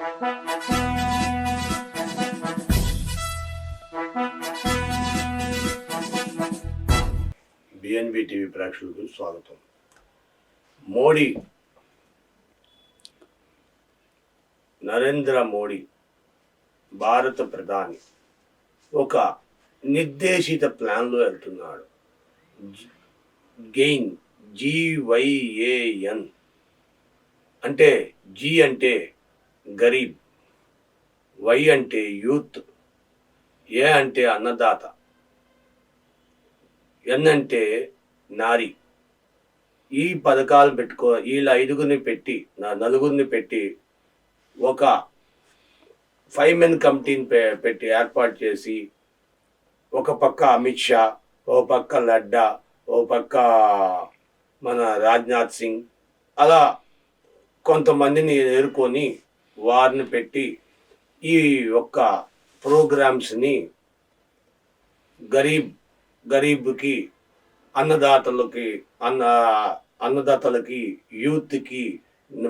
BNB TV ప్రేక్షకులకు స్వాగతం. మోడీ. నరేంద్ర మోడీ భారత ప్రధాని ఒక నిర్దేశిత ప్లాన్లో వెళ్తున్నాడు. గెయిన్ జీవైఏఎన్ అంటే జీ అంటే గరీబ్. వై అంటే యూత్ ఏ అంటే అన్నదాత ఎన్ అంటే నారి. ఈ పథకాలు పెట్టుకో వీళ్ళ ఐదుగురిని పెట్టి నా నలుగురిని పెట్టి ఒక ఫైవ్ మెన్ కమిటీని పె- పెట్టి ఏర్పాటు చేసి ఒక పక్క అమిత్ షా ఓ పక్క లడ్డా ఓ పక్క మన రాజ్నాథ్ సింగ్ అలా కొంతమందిని ఎదుర్కొని వారిని పెట్టి ఈ యొక్క ప్రోగ్రామ్స్ని గరీబ్ గరీబ్కి అన్నదాతలకి అన్న అన్నదాతలకి యూత్కి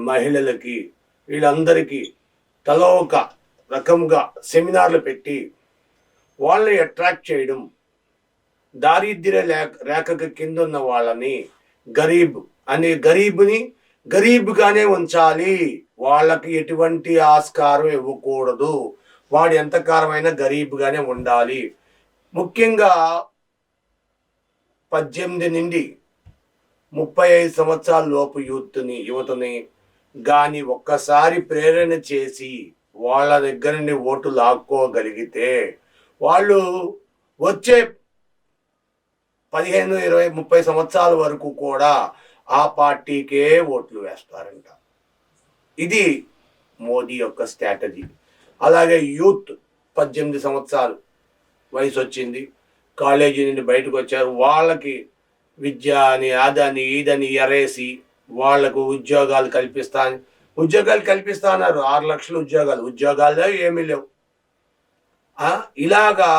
మహిళలకి వీళ్ళందరికీ తలో ఒక రకంగా సెమినార్లు పెట్టి వాళ్ళని అట్రాక్ట్ చేయడం దారిద్ర్య రేఖ రేఖకు కింద ఉన్న వాళ్ళని గరీబ్ అనే గరీబ్ని గరీబ్గానే ఉంచాలి. వాళ్ళకి ఎటువంటి ఆస్కారం ఇవ్వకూడదు. వాడు ఎంతకాలమైన గరీబ్గానే ఉండాలి. ముఖ్యంగా పద్దెనిమిది నుండి ముప్పై ఐదు సంవత్సరాల లోపు యూత్ని యువతని కానీ ఒక్కసారి ప్రేరణ చేసి వాళ్ళ దగ్గర నుండి ఓటు లాక్కోగలిగితే వాళ్ళు వచ్చే పదిహేను ఇరవై ముప్పై సంవత్సరాల వరకు కూడా ఆ పార్టీకే ఓట్లు వేస్తారంట. ఇది మోదీ యొక్క స్ట్రాటజీ. అలాగే యూత్ పద్దెనిమిది సంవత్సరాలు వయసు వచ్చింది కాలేజీ నుండి బయటకు వచ్చారు వాళ్ళకి విద్య అని అదని ఇదని ఎరేసి వాళ్ళకు ఉద్యోగాలు కల్పిస్తా అని ఉద్యోగాలు కల్పిస్తా అన్నారు. ఆరు లక్షల ఉద్యోగాలు. ఉద్యోగాలు లేవు, ఏమీ లేవు. ఇలాగా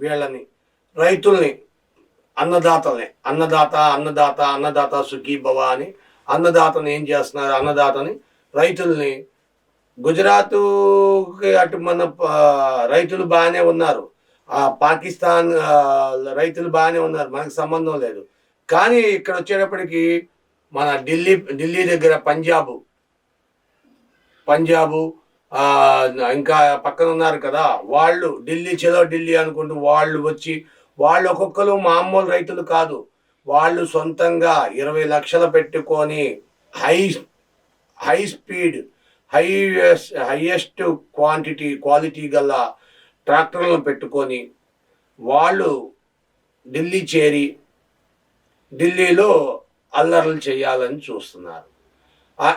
వీళ్ళని రైతుల్ని అన్నదాతల్ని. అన్నదాత అన్నదాత అన్నదాత సుఖీ భవ అని అన్నదాతని ఏం చేస్తున్నారు? అన్నదాతని రైతుల్ని గుజరాత్కి అటు మన రైతులు బాగానే ఉన్నారు. పాకిస్తాన్ రైతులు బాగానే ఉన్నారు. మనకు సంబంధం లేదు. కానీ ఇక్కడ వచ్చేటప్పటికి మన ఢిల్లీ ఢిల్లీ దగ్గర పంజాబ్. పంజాబు ఇంకా పక్కన ఉన్నారు కదా. వాళ్ళు ఢిల్లీ చలో ఢిల్లీ అనుకుంటూ వాళ్ళు వచ్చి వాళ్ళు ఒక్కొక్కరు మామూలు రైతులు కాదు. వాళ్ళు సొంతంగా ఇరవై లక్షలు పెట్టుకొని high high speed highest highest quantity quality గల ట్రాక్టర్లను పెట్టుకొని వాళ్ళు ఢిల్లీ చేరి ఢిల్లీలో అల్లర్లు చేయాలని చూస్తున్నారు.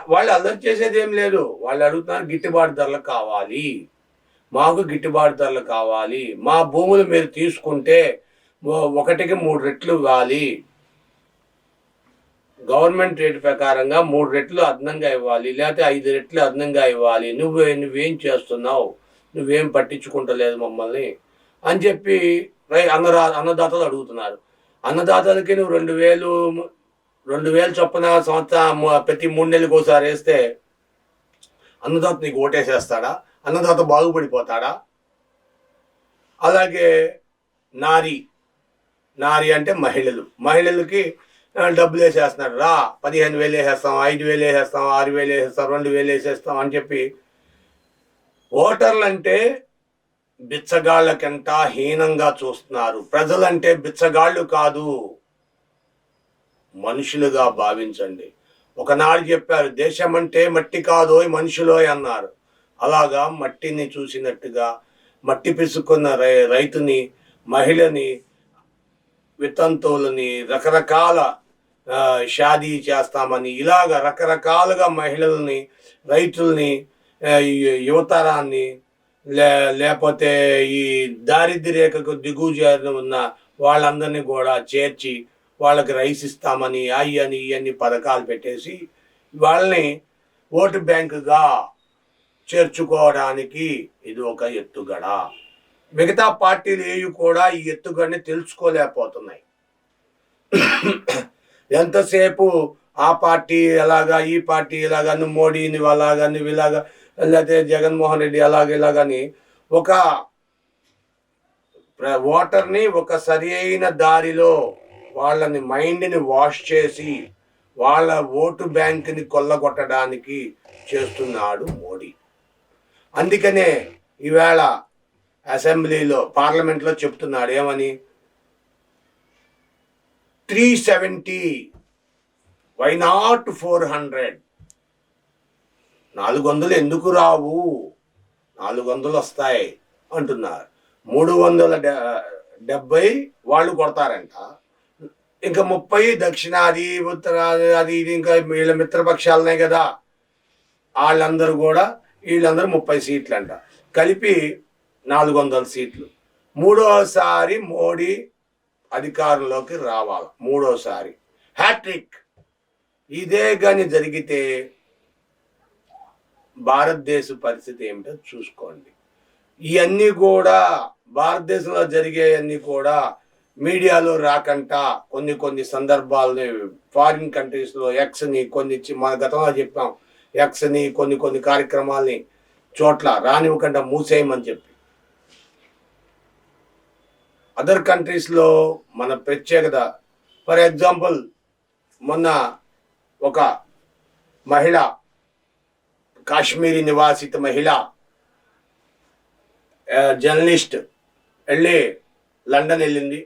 వాళ్ళు అల్లరి చేసేది ఏం లేదు. వాళ్ళు అడుగుతున్నారు గిట్టుబాటు ధరలు కావాలి. మాకు గిట్టుబాటు ధరలు కావాలి. మా భూములు మీరు తీసుకుంటే ఒకటికి మూడు రెట్లు ఇవ్వాలి. గవర్నమెంట్ రేటు ప్రకారంగా మూడు రెట్లు అదనంగా ఇవ్వాలి. లేకపోతే ఐదు రెట్లు అదనంగా ఇవ్వాలి. నువ్వు నువ్వేం చేస్తున్నావు? నువ్వేం పట్టించుకుంటలేదు మమ్మల్ని అని చెప్పి రై అన్నరా అన్నదాతలు అడుగుతున్నారు. అన్నదాతలకి నువ్వు రెండు వేలు రెండు వేలు చొప్పున సంవత్సరం ప్రతి మూడు నెలలకు ఒకసారి వేస్తే అన్నదాత నీకు ఓటేసేస్తాడా? అన్నదాత బాగుపడిపోతాడా? అలాగే నారి నారి అంటే మహిళలు. మహిళలకి డబ్బులు వేసేస్తున్నారు. రా పదిహేను వేలు వేసేస్తాం ఐదు వేలు వేసేస్తాం ఆరు వేలు వేసేస్తాం రెండు వేలు వేసేస్తాం అని చెప్పి ఓటర్లు అంటే బిచ్చగాళ్ళకంట హీనంగా చూస్తున్నారు. ప్రజలంటే బిచ్చగాళ్ళు కాదు. మనుషులుగా భావించండి. ఒకనాడు చెప్పారు దేశం అంటే మట్టి కాదోయ్ మనుషులోయ్ అన్నారు. అలాగా మట్టిని చూసినట్టుగా మట్టి పిసుకున్న రై రైతుని మహిళని వితంతువులని రకరకాల షాదీ చేస్తామని ఇలాగ రకరకాలుగా మహిళల్ని రైతుల్ని యువతరాన్ని లే లేకపోతే ఈ దారిద్ర్య రేఖకు దిగువ చేరిన ఉన్న వాళ్ళందరినీ కూడా చేర్చి వాళ్ళకి రైస్ ఇస్తామని అవి అని ఇవన్నీ పథకాలు పెట్టేసి వాళ్ళని ఓటు బ్యాంకుగా చేర్చుకోవడానికి ఇది ఒక ఎత్తుగడ. మిగతా పార్టీలు ఏవి కూడా ఈ ఎత్తుగడని తెలుసుకోలేకపోతున్నాయి. ఎంతసేపు ఆ పార్టీ ఎలాగా ఈ పార్టీ ఇలాగా నువ్వు మోడీని అలాగా నువ్వు ఇలాగా లేకపోతే జగన్మోహన్ రెడ్డి అలాగ ఇలాగని ఒక ఓటర్ని ఒక సరి అయిన దారిలో వాళ్ళని మైండ్ని వాష్ చేసి వాళ్ళ ఓటు బ్యాంక్ని కొల్లగొట్టడానికి చేస్తున్నాడు మోడీ. అందుకనే ఈవేళ అసెంబ్లీలో పార్లమెంట్లో చెప్తున్నాడు. ఏమని? Three seventy. Why not four hundred నాలుగు వందలు ఎందుకు రావు? నాలుగు వందలు వస్తాయి అంటున్నారు. మూడు వందల డెబ్బై వాళ్ళు కొడతారంట. ఇంకా ముప్పై దక్షిణాది ఉత్తరాది అది ఇది ఇంకా వీళ్ళ మిత్రపక్షాలనే కదా. వాళ్ళందరూ కూడా వీళ్ళందరూ ముప్పై సీట్లు అంట కలిపి నాలుగు వందల సీట్లు. మూడోసారి మోడీ అధికారంలోకి రావాలి. మూడోసారి. హ్యాట్రిక్. ఇదే కానీ జరిగితే భారతదేశ పరిస్థితి ఏమిటో చూసుకోండి. ఇవన్నీ కూడా భారతదేశంలో జరిగేవన్నీ కూడా మీడియాలో రాకుండా కొన్ని కొన్ని సందర్భాలని ఫారిన్ కంట్రీస్లో ఎక్స్ని కొన్ని మన గతంలో చెప్పాం. ఎక్స్ని కొన్ని కొన్ని కార్యక్రమాల్ని చోట్ల రానివ్వకుండా మూసేయమని చెప్పి. అదర్ కంట్రీస్లో మన ప్రత్యేకత ఫర్ ఎగ్జాంపుల్ మొన్న ఒక మహిళ కాశ్మీరీ నివాసిత మహిళ జర్నలిస్ట్ వెళ్ళి లండన్ వెళ్ళింది.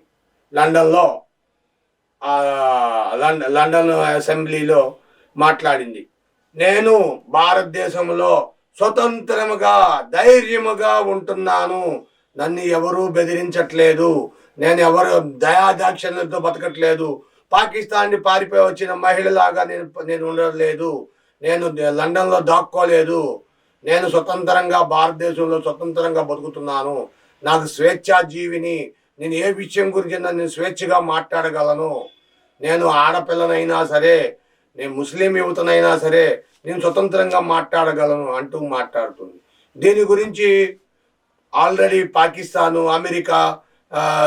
లండన్లో లండన్ అసెంబ్లీలో మాట్లాడింది. నేను భారతదేశంలో స్వతంత్రముగా ధైర్యముగా ఉంటున్నాను. నన్ను ఎవరూ బెదిరించట్లేదు. నేను ఎవరు దయాదాక్షణ్యంతో బతకట్లేదు. పాకిస్తాన్ని పారిపోయి వచ్చిన మహిళలాగా నేను నేను ఉండలేదు. నేను లండన్లో దాక్కోలేదు. నేను స్వతంత్రంగా భారతదేశంలో స్వతంత్రంగా బతుకుతున్నాను. నాకు స్వేచ్ఛా జీవిని నేను ఏ విషయం గురించి నేను స్వేచ్ఛగా మాట్లాడగలను? నేను ఆడపిల్లనైనా సరే నేను ముస్లిం యువతనైనా సరే నేను స్వతంత్రంగా మాట్లాడగలను అంటూ మాట్లాడుతుంది. దీని గురించి ఆల్రెడీ పాకిస్తాను అమెరికా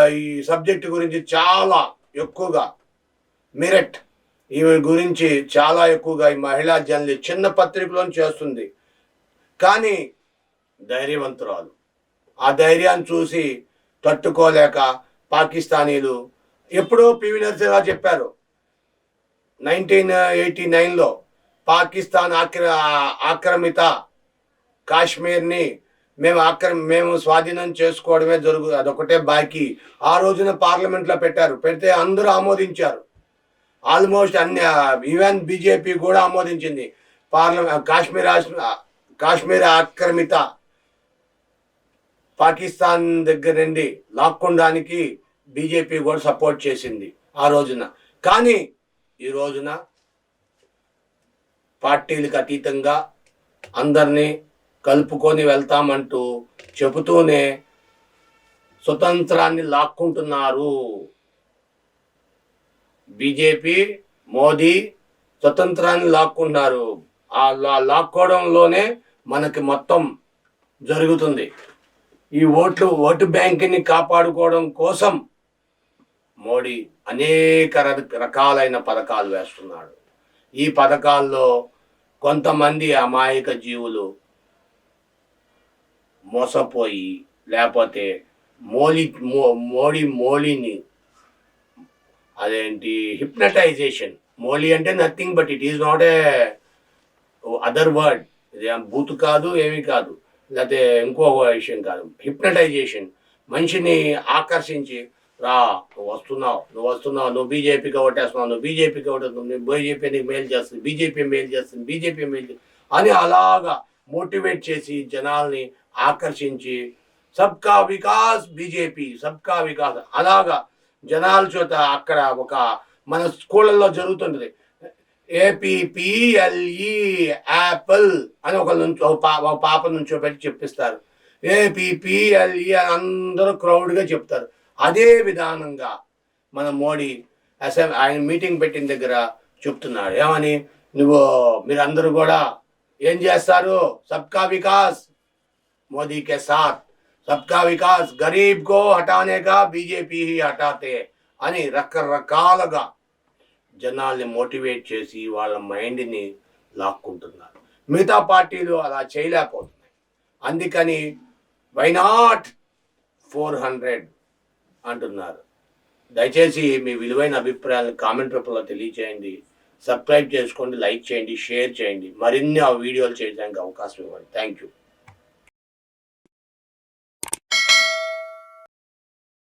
ఈ సబ్జెక్టు గురించి చాలా ఎక్కువగా మిరట్ ఈమె గురించి చాలా ఎక్కువగా ఈ మహిళా జర్నలిస్ట్ చిన్న పత్రికలో చేస్తుంది. కానీ ధైర్యవంతురాలు. ఆ ధైర్యాన్ని చూసి తట్టుకోలేక పాకిస్తానీలు ఎప్పుడో పివి నరసింహరావు చెప్పారు. నైన్టీన్ ఎయిటీ నైన్లో పాకిస్తాన్ ఆక్ర ఆక్రమిత కాశ్మీర్ని మేము ఆక్ర మేము స్వాధీనం చేసుకోవడమే జరుగు అదొకటే బాకీ. ఆ రోజున పార్లమెంట్లో పెట్టారు. పెడితే అందరూ ఆమోదించారు. ఆల్మోస్ట్ అన్ని ఈవెన్ బీజేపీ కూడా ఆమోదించింది. పార్లమెంట్ కాశ్మీర్ కాశ్మీర్ ఆక్రమిత పాకిస్తాన్ దగ్గర నుండి లాక్కొనడానికి బీజేపీ కూడా సపోర్ట్ చేసింది ఆ రోజున. కానీ ఈ రోజున పార్టీలకు అతీతంగా అందరినీ కలుపుకొని వెళ్తామంటూ చెబుతూనే స్వతంత్రాన్ని లాక్కుంటున్నారు. బీజేపీ మోదీ స్వతంత్రాన్ని లాక్కుంటున్నారు. ఆ లాక్కోవడంలోనే మనకి మొత్తం జరుగుతుంది. ఈ ఓట్లు ఓటు బ్యాంకుని కాపాడుకోవడం కోసం మోడీ అనేక రకాలైన పథకాలు వేస్తున్నాడు. ఈ పథకాల్లో కొంతమంది అమాయక జీవులు మోసపోయి లేకపోతే మోలీ మో- మోడీ మోలీని అదేంటి హిప్నటైజేషన్ మోలీ అంటే nothing but it is not a other word ఇది ఏం బూత్ కాదు ఏమీ కాదు. లేకపోతే ఇంకో విషయం కాదు. హిప్నటైజేషన్ మనిషిని ఆకర్షించి రా నువ్వు వస్తున్నావు నువ్వు వస్తున్నావు నువ్వు బీజేపీకి ఓటేస్తున్నావు నువ్వు బీజేపీకి ఓటేస్తున్నావు నువ్వు బీజేపీ నీకు మేలు చేస్తుంది బీజేపీ మేలు చేస్తుంది బీజేపీ మేలు అని అలాగా మోటివేట్ చేసి జనాల్ని ఆకర్షించి సబ్కా వికాస్ బీజేపీ సబ్కా వికాస్. అలాగా జనాల చేత అక్కడ ఒక మన స్కూళ్ళల్లో జరుగుతుంటుంది. ఏపీపీఎల్ఈ యాపిల్ అని ఒక నుంచి ఒక పాప నుంచో పెట్టి చెప్పిస్తారు. ఏపీపీఎల్ఈ అని అందరూ క్రౌడ్గా చెప్తారు. అదే విధానంగా మన మోడీ అసెం ఆయన మీటింగ్ పెట్టిన దగ్గర చెప్తున్నాడు. ఏమని? నువ్వు మీరందరూ కూడా ఏం చేస్తారు? సబ్కా వికాస్ मोदी के साथ सबका विकास गरीब को हटाने का बीजेपी ही हटाते అని రకరకాలుగా జనాల్ని మోటివేట్ చేసి వాళ్ళ మైండ్ని లాక్కుంటున్నారు మిగతా పార్టీలు అలా చేయలేకపోతున్నాయి అందుకని వై నాట్ ఫోర్ హండ్రెడ్ అంటున్నారు దయచేసి మీ విలువైన అభిప్రాయాలను కామెంట్ రూపంలో తెలియచేయండి సబ్స్క్రైబ్ చేసుకోండి లైక్ చేయండి షేర్ చేయండి మరిన్ని ఆ వీడియోలు చేయడానికి అవకాశం ఇవ్వండి థ్యాంక్ యూ